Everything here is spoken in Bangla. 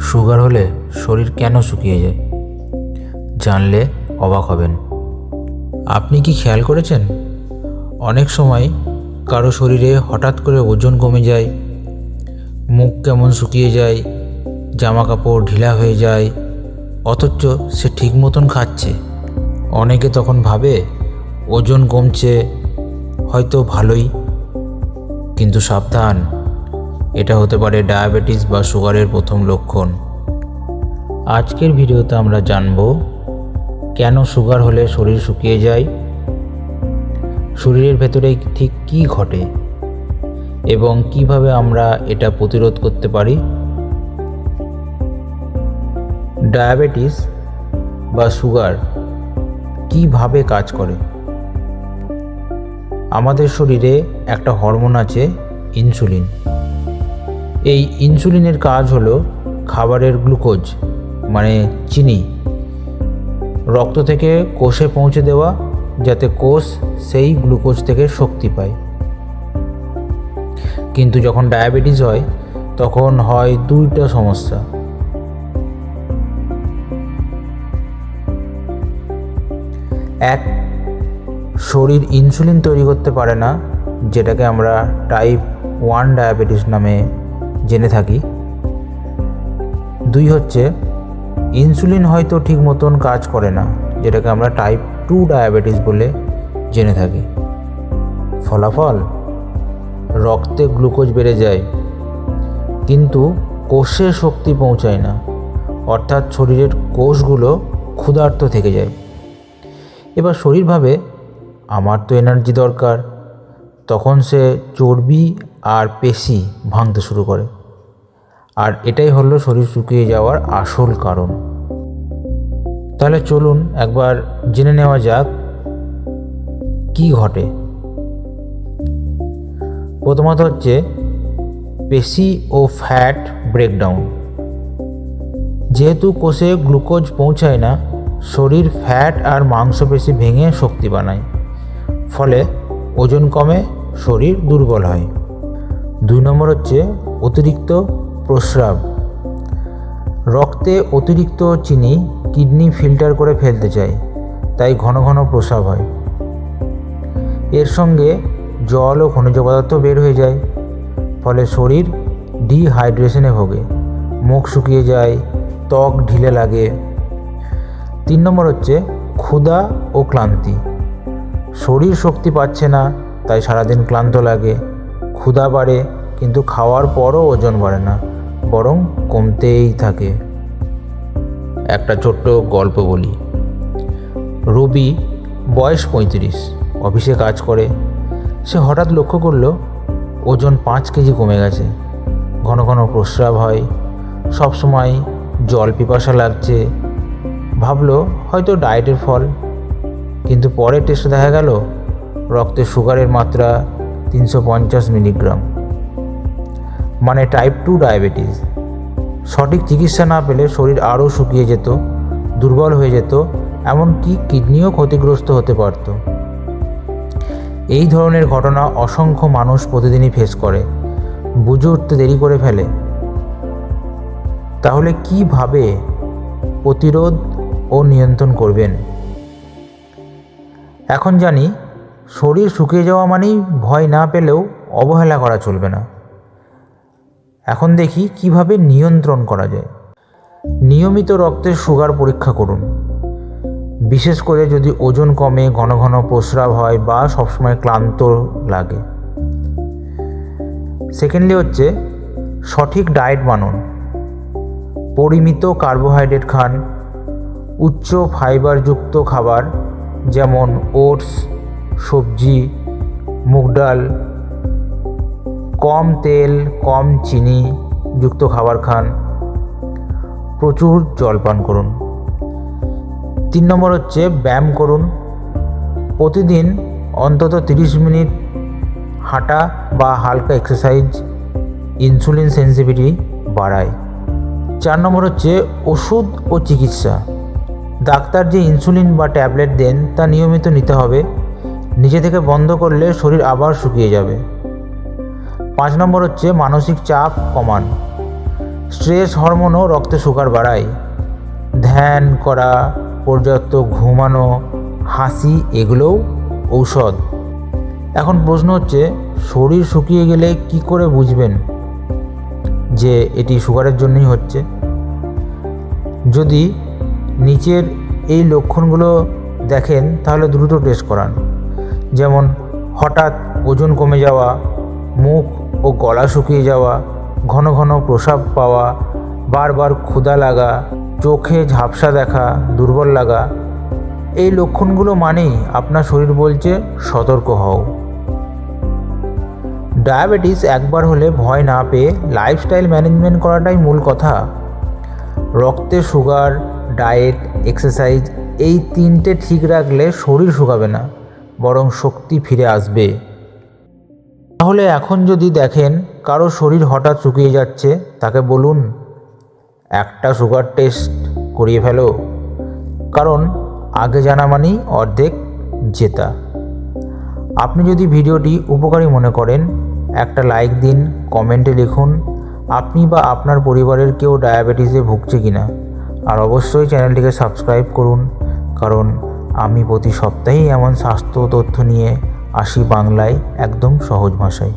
সুগার হলে শরীর কেন শুকিয়ে যায়? জানলে অবাক হবেন। আপনি কি খেয়াল করেছেন? অনেক সময় কারও শরীরে হঠাৎ করে ওজন কমে যায়, মুখ কেমন শুকিয়ে যায় জামা কাপড় ঢিলা হয়ে যায়, অথচ সে ঠিক মতন খাচ্ছে। অনেকে তখন ভাবে ওজন কমছে, হয়তো ভালোই, কিন্তু সাবধান। এটা হতে পারে ডায়াবেটিস বা সুগারের প্রথম লক্ষণ। আজকের ভিডিওতে আমরা জানব, কেন সুগার হলে শরীর শুকিয়ে যায়, শরীরের ভেতরে ঠিক কী ঘটে, এবং কীভাবে আমরা এটা প্রতিরোধ করতে পারি। ডায়াবেটিস বা সুগার কীভাবে কাজ করে? আমাদের শরীরে একটা হরমোন আছে ইনসুলিন। এই ইনসুলিনের কাজ হলো খাবারের গ্লুকোজ মানে চিনি। রক্ত থেকে কোষে পৌঁছে দেওয়া, যাতে কোষ সেই গ্লুকোজ থেকে শক্তি পায়। কিন্তু যখন ডায়াবেটিস হয়, তখন হয় দুইটা সমস্যা। এক, শরীর ইনসুলিন তৈরি করতে পারে না, যেটাকে আমরা টাইপ ওয়ান ডায়াবেটিস নামে জেনে থাকি। দুই হচ্ছে, ইনসুলিন হয়তো ঠিক মতন কাজ করে না, যেটাকে আমরা টাইপ টু ডায়াবেটিস বলে জেনে থাকি। ফলাফল, রক্তে গ্লুকোজ বেড়ে যায়, কিন্তু কোষে শক্তি পৌঁছায় না, অর্থাৎ শরীরের কোষগুলো ক্ষুধার্ত থেকে যায়। এবার শরীর ভাবে আমার তো এনার্জি দরকার, তখন সে চর্বি আর পেশি ভাঙতে শুরু করে। আর এটাই হলো শরীর শুকিয়ে যাওয়ার আসল কারণ। তাহলে চলুন একবার জেনে নেওয়া যাক কি ঘটে। প্রথমত হচ্ছে পেশি ও ফ্যাট ব্রেকডাউন। যেহেতু কোষে গ্লুকোজ পৌঁছায় না, শরীর ফ্যাট আর মাংসপেশি ভেঙে শক্তি বানায়। ফলে ওজন কমে, শরীর দুর্বল হয়। দুই নম্বর হচ্ছে অতিরিক্ত প্রস্রাব। রক্তে অতিরিক্ত চিনি কিডনি ফিল্টার করে ফেলতে চায় তাই ঘন ঘন প্রস্রাব হয়। এর সঙ্গে জল ও খনিজ পদার্থ বের হয়ে যায়, ফলে শরীর ডিহাইড্রেশনে ভোগে, মুখ শুকিয়ে যায়, ত্বক ঢিলে লাগে। তিন নম্বর হচ্ছে ক্ষুধা ও ক্লান্তি। শরীর শক্তি পাচ্ছে না, তাই সারাদিন ক্লান্ত লাগে। ক্ষুধা বাড়ে, কিন্তু খাওয়ার পরও ওজন বাড়ে না। বরং কমতেই থাকে। একটা ছোট্ট গল্প বলি। রবি বয়স পঁয়ত্রিশ, অফিসে কাজ করে। সে হঠাৎ লক্ষ্য করল, ওজন পাঁচ কেজি কমে গেছে। ঘন ঘন প্রস্রাব হয়, সবসময় জল পিপাসা লাগছে। ভাবলো, হয়তো ডায়েটের ফল। কিন্তু পরে টেস্টে দেখা গেল, রক্তে সুগারের মাত্রা তিনশো পঞ্চাশ মিলিগ্রাম মানে টাইপ টু ডায়াবেটিস সঠিক চিকিৎসা না পেলে শরীর আরও শুকিয়ে যেত, দুর্বল হয়ে যেত, এমনকি কিডনিও ক্ষতিগ্রস্ত হতে পারত। এই ধরনের ঘটনা অসংখ্য মানুষ প্রতিদিনই ফেস করে। বুঝে উঠতে দেরি করে ফেলে। তাহলে কীভাবে প্রতিরোধ ও নিয়ন্ত্রণ করবেন? এখন জানি, শরীর শুকিয়ে যাওয়া মানেই ভয় না পেলেও অবহেলা করা চলবে না। এখন দেখি কীভাবে নিয়ন্ত্রণ করা যায়। নিয়মিত রক্তের সুগার পরীক্ষা করুন। বিশেষ করে যদি ওজন কমে, ঘন ঘন প্রস্রাব হয় বা সবসময় ক্লান্ত লাগে। সেকেন্ডলি হচ্ছে, সঠিক ডায়েট মানুন পরিমিত কার্বোহাইড্রেট খান। উচ্চ ফাইবারযুক্ত খাবার যেমন ওটস, সবজি, মুগ ডাল কম তেল, কম চিনি যুক্ত খাবার খান। প্রচুর জল পান করুন। তিন নম্বর হচ্ছে ব্যায়াম করুন। প্রতিদিন অন্তত তিরিশ মিনিট হাঁটা বা হালকা এক্সারসাইজ ইনসুলিন সেন্সিভিটি বাড়ায়। চার নম্বর হচ্ছে ওষুধ ও চিকিৎসা। ডাক্তার যে ইনসুলিন বা ট্যাবলেট দেন তা নিয়মিত নিতে হবে। নিজে থেকে বন্ধ করলে শরীর আবার শুকিয়ে যাবে। পাঁচ নম্বর হচ্ছে মানসিক চাপ কমান। স্ট্রেস হরমোনও রক্তে সুগার বাড়ায়। ধ্যান করা, পর্যাপ্ত ঘুমানো, হাসি এগুলোও ঔষধ। এখন প্রশ্ন হচ্ছে, শরীর শুকিয়ে গেলে কি করে বুঝবেন যে এটি সুগারের জন্যই হচ্ছে? যদি নিচের এই লক্ষণগুলো দেখেন, তাহলে দ্রুত টেস্ট করান। যেমন হঠাৎ ওজন কমে যাওয়া মুখ ও গলা শুকিয়ে যাওয়া, ঘন ঘন প্রসাব পাওয়া, বারবার ক্ষুধা লাগা, চোখে ঝাপসা দেখা, দুর্বল লাগা, এই লক্ষণগুলো মানেই আপনার শরীর বলছে সতর্ক হও। ডায়াবেটিস একবার হলে ভয় না পেয়ে লাইফস্টাইল ম্যানেজমেন্ট করাটাই মূল কথা। রক্তে সুগার ডায়েট এক্সারসাইজ এই তিনটে ঠিক রাখলে শরীর শুকাবে না, বরং শক্তি ফিরে আসবে। তাহলে এখন যদি দেখেন কারও শরীর হঠাৎ শুকিয়ে যাচ্ছে, তাকে বলুন, একটা সুগার টেস্ট করিয়ে ফেলো। কারণ আগে জানা মানেই অর্ধেক জেতা। আপনি যদি ভিডিওটি উপকারী মনে করেন, একটা লাইক দিন কমেন্টে লিখুন, আপনি বা আপনার পরিবারের কেউ ডায়াবেটিসে ভুগছে কি না আর অবশ্যই চ্যানেলটিকে সাবস্ক্রাইব করুন, কারণ আমি প্রতি সপ্তাহেই এমন স্বাস্থ্য তথ্য নিয়ে আসি বাংলায় একদম সহজ ভাষায়।